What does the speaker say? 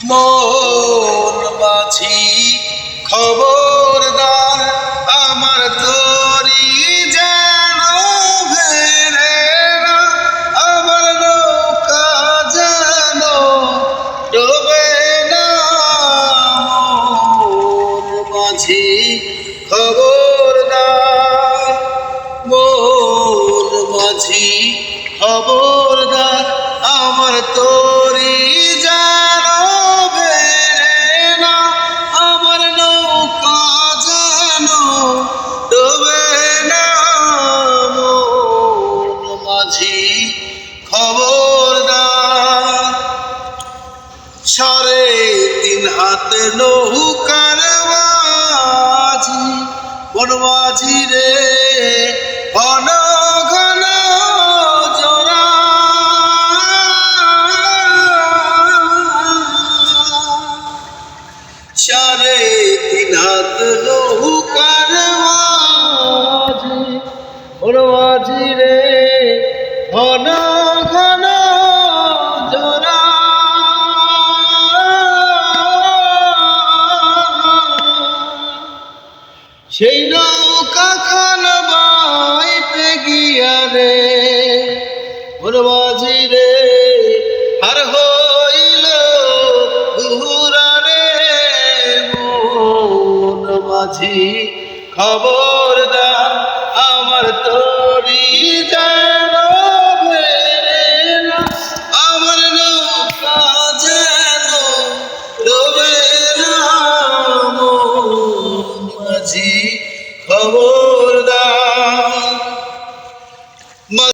মন মাঝি খবরদার আমার তরি যেন আমার নৌকা যেন ডোবে খবরদার, মন মাঝি খবরদার আমার তরি সাড়ে তিন হাত নৌকার মাঝি বনমাঝি রে ঘন ঘন জোড়া। তিন হাত নৌকার মাঝি বনমাঝি রে ঘন ঘন সেই নৌকা খান বাইতে গিয়া রে? বনবাজি রে আর হইল ঘুরা রে বনবাজি খবরদার খবর তরি পাবো